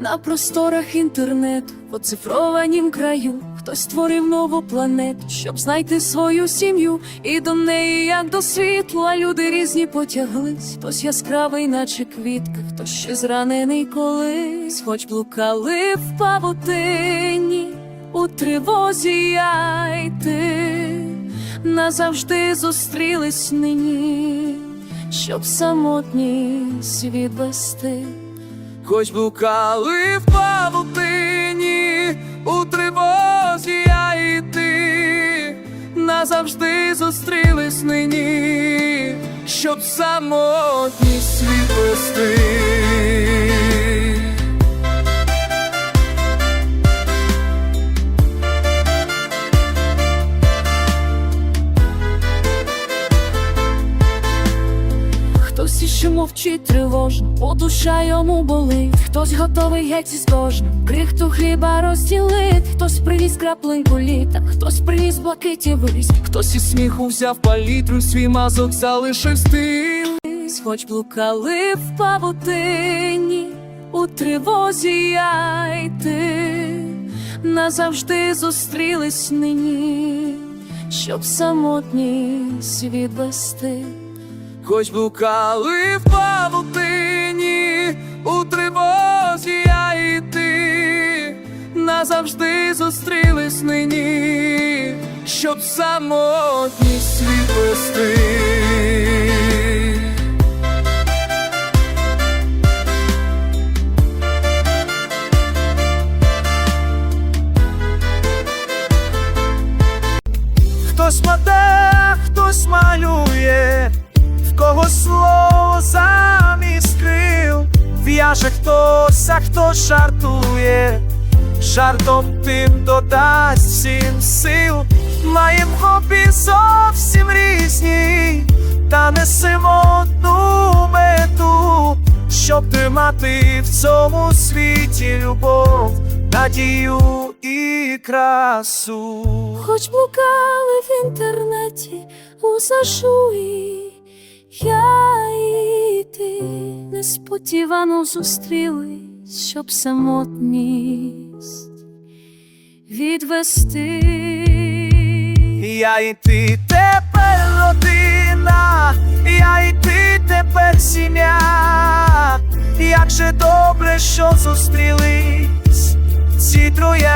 На просторах інтернету, в оцифрованім краю, хтось створив нову планету, щоб знайти свою сім'ю, і до неї, як до світла, люди різні потяглись, хтось яскравий, наче квітка, хтось ще зранений колись, хоч блукали в павутині, у тривозі я назавжди зустрілись нині, щоб самотній світ. Хоч блукали в павутині, у тривозі я і ти назавжди зустрілись нині, щоб самотність світ вести. Хтось іще мовчить тривожно, бо душа йому болить, хтось готовий геть із кожним, крихту хліба розділить, хтось приніс краплинку літа, хтось приніс блакиті вись, Хтось із сміху взяв палітру, свій мазок залишив стиль. хоч блукали в павутині, у тривозі я й ти. Назавжди зустрілись нині, щоб самотній світ вести. Хоч блукали в павутині, у тривозі я і ти назавжди зустрілись нині, щоб самотній світ вести. Хтось плете, хтось малює, кого слово замість крил, в'яже хтось, а хто жартує, жартом тим додасть всім сил, маєм хобі зовсім різні, та несемо одну мету, щоб тримати в цьому світі любов, надію і красу. Хоч блукали в інтернеті у зашуї, я і ти несподівано зустрілись, щоб самотність відвести. Я і ти тепер родина, я і ти тепер сім'я. Як же добре, що зустрілись ці троє.